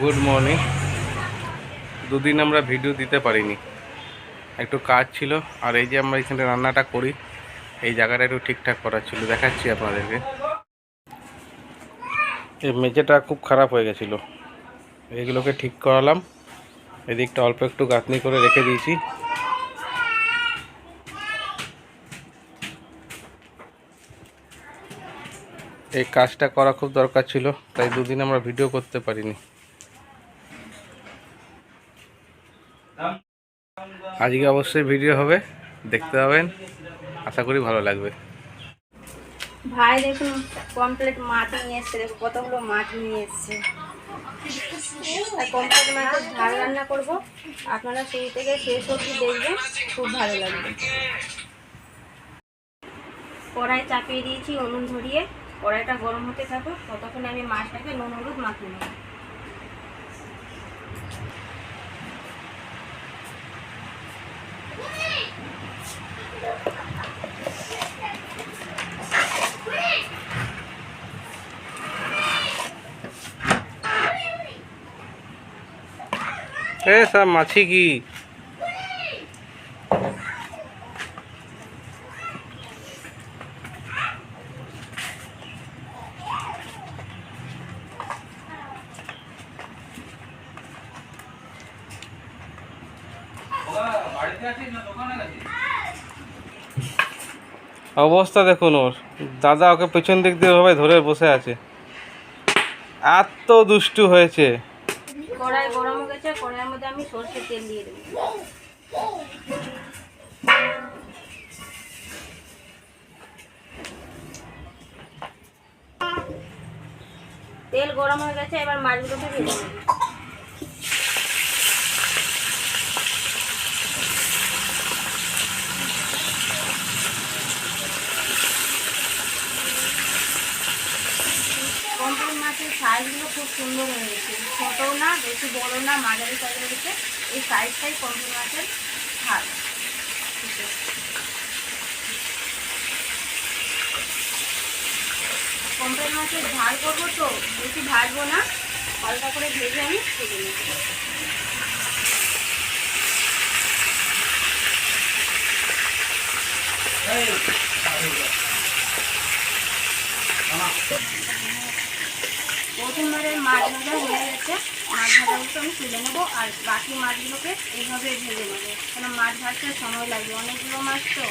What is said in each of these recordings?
Good morning দুদিন আমরা video দিতে পারিনি। একটু কাজ ছিল, আর এই যে আমরা এখানে রান্নাটা করি, এই জায়গাটা একটু ঠিকঠাক করার ছিল, দেখাচ্ছি আপনাদেরকে। এই মেঝেটা খুব খারাপ হয়ে গেছিল। এইগুলোকে ঠিক করালাম। এদিকটা অল্প একটু গাঁথনি করে রেখে দিয়েছি। এই কাজটা করা খুব দরকার ছিল, তাই দুদিন আমরা ভিডিও করতে পারিনি। আজকে অবশ্যই ভিডিও হবে, দেখতে পাবেন। আশা করি ভালো লাগবে। ভাই, দেখুন কমপ্লিট মাছ নিয়ে এসছে, দেখুন, কতগুলো মাছ নিয়ে এসছে। কমপ্লিট মাছের ঝাল রান্না করব। আপনারা শুরু থেকে শেষ অবধি দেখবেন, খুব ভালো লাগবে। কড়াই চাপিয়ে দিয়েছি, উনুন ধরিয়ে। কড়াইটা গরম হতে থাকুক, ততক্ষণে আমি মাছটাকে নুন হলুদ মাখিয়ে নেব। এ সব মাছি কি অবস্থা দেখুন ওর। দাদা ওকে পেছন দিক দিয়ে ভাবে ধরে বসে আছে। এত দুষ্টু হয়েছে। কড়াই গরম হয়ে গেছে, কড়াইয়ের মধ্যে আমি সর্ষের তেল দিয়ে দেবো। তেল গরম হয়ে গেছে, এবার ভেজে নেব। কমপ্লিট মাছের সাইজগুলো খুব সুন্দর হয়ে গেছে। ছোটও না, বেশি বড় না, মাঝারি সাইজের হয়েছে এই সাইজটাই কমপ্লিট মাছের ভাগ কমপ্লিট মাছের ঝাল করব তো, বেশি ভাজবো না। হালকা করে ভেজে আমি তুলে নেব। প্রথমবারের মাছ ভাজা হয়ে গেছে। মাছ ভাজাগুলো আমি তুলে নেব, আর বাকি মাছগুলোকে এইভাবে ভেজে নেব। কেন মাছ ভাজতে সময় লাগবে? অনেকগুলো মাছ তো।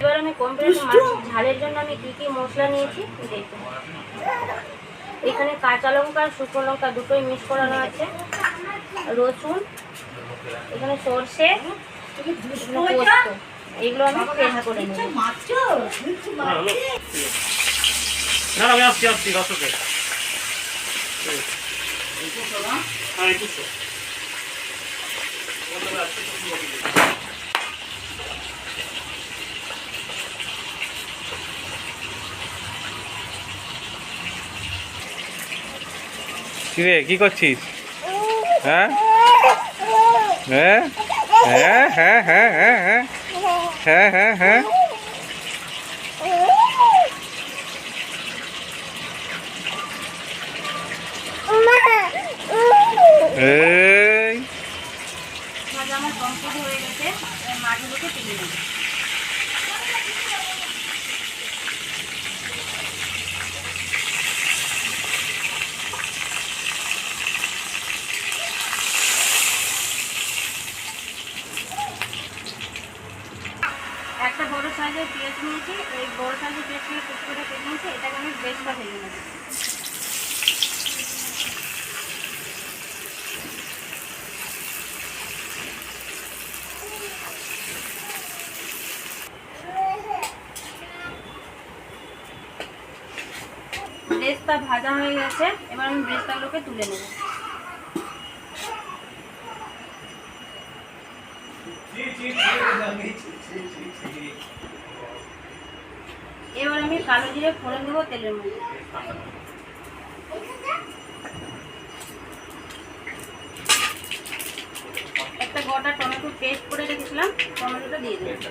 এবার আমি কমপ্লিট মাছ ঝালের জন্য আমি কী কী মশলা নিয়েছি দেখুন এখানে কাঁচা লঙ্কা আর শুকনো লঙ্কা দুটোই মিক্স করানো আছে। রসুন এখানে সর্ষে পোস্ত। এগুলো আমি পেহা করে নেব। আসছি আসছি দর্শকে হ্যাঁ কিরে কি করছিস? হ্যাঁ? হ্যাঁ? হ্যাঁ হ্যাঁ হ্যাঁ হ্যাঁ হ্যাঁ। হ্যাঁ হ্যাঁ হ্যাঁ। এই। আমার কমপ্লিট হয়ে গেছে মাছগুলোকে তুলে নেব একটা বড় সাইজের পেঁয়াজ নিয়েছি, এই বড় সাইজের পেঁয়াজ থেকে কুচকুটা কেটে নিয়েছি, এটাকে আমি বেশটা ভেজে নেব। ব্রেস্তা ভাজা হয়ে গেছে, এবার আমি ব্রেস্তাগুলোকে তুলে নেব। এবার আমি কালো জিরে ফোড়ন দেবো তেলের মধ্যে। একটা গোটা টমেটো পেস্ট করে রেখেছিলাম, টমেটোটা দিয়ে দেবো।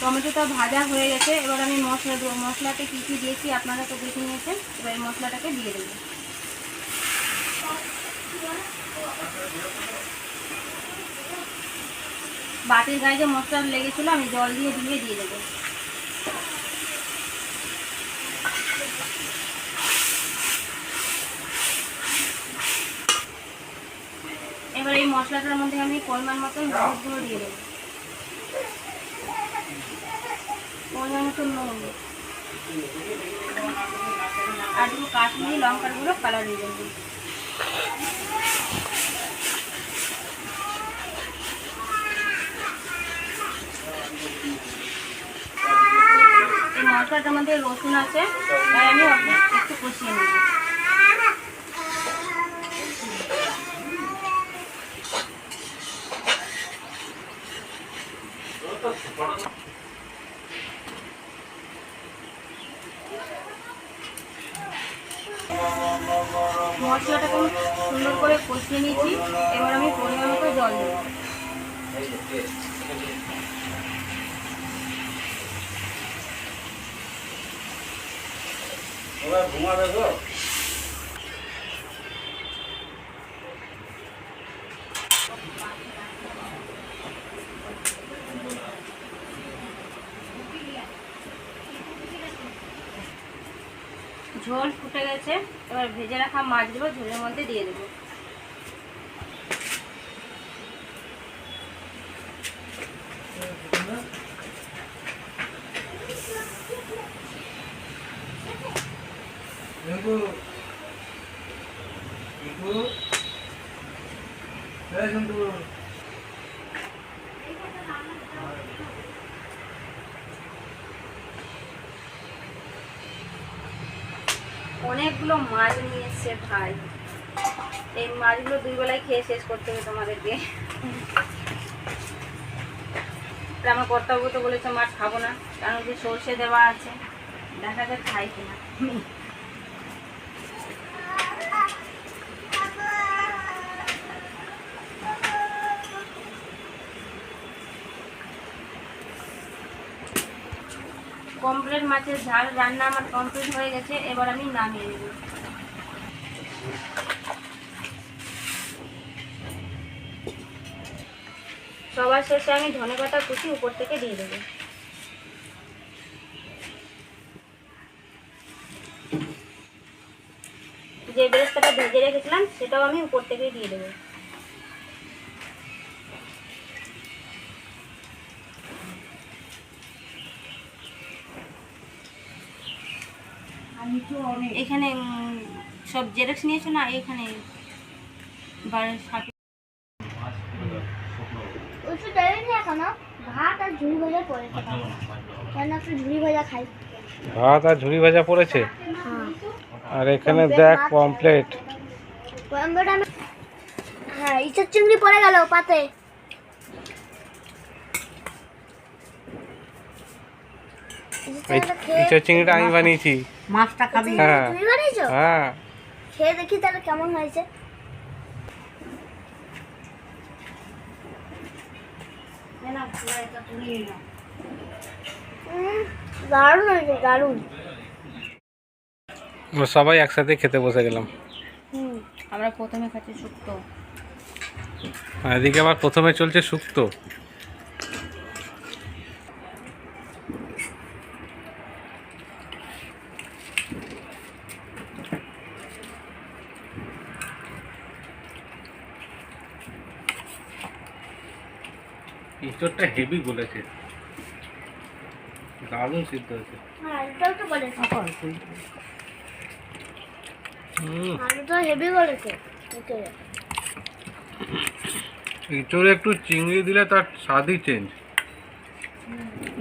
টমেটোটা ভাজা হয়ে গেছে। এবার আমি মশলা দেবো। মশলাতে কী কী দিয়েছি আপনারা তো দেখে নিয়েছেন। এবার এই মশলাটাকে দিয়ে দেবো। বাটির গায়ে যে মশলা লেগেছিলো, আমি জল দিয়ে ধুয়ে দিয়ে দেবো। এবার এই মশলাটার মধ্যে আমি পরিমাণ মতন গুঁড়ো দিয়ে দেবো। আর দেবো কাশ্মীরি কালার দিয়ে দেবো এই মশলাটার রসুন আছে তাই আমি একটু কষিয়ে নেব মশলাটাকে খুব সুন্দর করে কষিয়ে নিয়েছি। এবার আমি পরিমাণ মতো জল দেবো। ঝোল ফুটে গেছে এবার ভেজে রাখা মাছগুলো ঝোলের মধ্যে দিয়ে দেবো। অনেকগুলো মাছ নিয়ে ভাই। এই মাছগুলো দুই বেলায় খেয়ে শেষ করতে হবে তোমাদেরকে। আমার কর্তব্য তো বলেছে মাছ খাব না, কারণ যে সর্ষে দেওয়া আছে, দেখা যায় খাই কিনা। কমপ্লিট মাছের ঝাল, রান্না আমার কমপ্লিট হয়ে গেছে, এবার আমি নামিয়ে দেবো সবার শেষে আমি ধনে পাতা কুচি উপর থেকে দিয়ে দেবো। যে বেরেস্তাটা ভেজে রেখেছিলাম, সেটাও আমি উপর থেকে দিয়ে দেবো। এখানে সব জেরক্স নিয়েছো না? এখানে ওষুধ দেবেনি এখনও। ভাত আর ঝুড়ি ভাজা পড়েছে কেন একটু ঝুড়ি ভাজা খাই। ভাত আর ঝুড়ি ভাজা পড়েছে? হ্যাঁ। আর এখানে দেখ পমপ্লেট হ্যাঁ ইচ্ছার চিংড়ি পড়ে গেল পাতে। চিংড়িটা আমি বানিয়েছি। মাছটা খাবি। হ্যাঁ। তুমি বানিয়েছো? হ্যাঁ। খেয়ে দেখি তাহলে কেমন হয়েছে। দারুণ হয়েছে দারুণ। আমরা সবাই একসাথে খেতে বসে গেলাম। আমরা প্রথমে খাচ্ছি শুক্তো। এদিকে আবার প্রথমে চলছে শুক্তো। ইঁচড়টা হেভি বলেছে। দারুণ সিদ্ধ হয়েছে। হ্যাঁ এটাও তো বলেছে। হুম। আলু তো হেভি বলেছে। ওকে ইঁচড়ে একটু চিংড়ি দিলে তার স্বাদই চেঞ্জ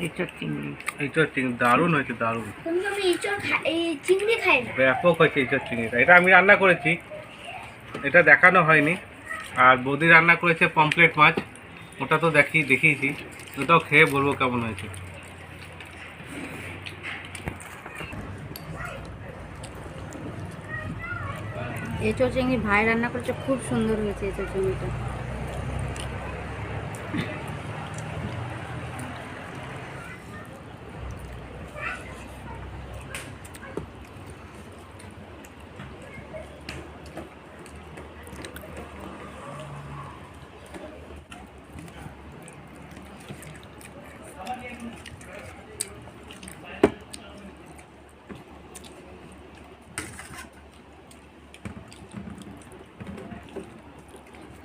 ইঁচড় চিংড়ি। ইঁচড় চিংড়ি দারুণ হয়েছে দারুণ। কিন্তু আমি ইঁচড় খা- এই চিংড়ি খাই ব্যাপক হয়েছে ইঁচড় চিংড়িটা। এটা আমি রান্না করেছি। এটা দেখানো হয়নি। আর বৌদি রান্না করেছে পমপ্লেট মাছ। ওটা তো দেখি, দেখিয়েছি। ওটাও খেয়ে বলব কেমন হয়েছে। এঁচো চিংড়ি ভাই রান্না করেছে, খুব সুন্দর হয়েছে এঁচো চিংড়িটা।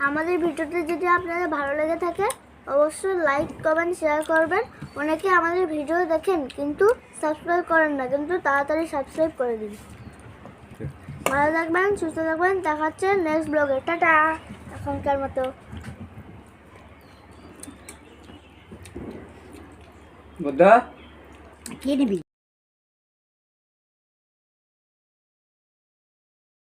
আমাদের ভিডিওটি যদি আপনাদের ভালো লেগে থাকে অবশ্যই লাইক কমেন্ট শেয়ার করবেন। অনেকে আমাদের ভিডিও দেখেন কিন্তু সাবস্ক্রাইব করেন না কিন্তু তাড়াতাড়ি সাবস্ক্রাইব করে দিন। ভালো থাকবেন সুস্থ থাকবেন দেখা হচ্ছে নেক্সট ব্লগে টাটা! এখনকার মতো। বুদ্ধা? কি নিবি?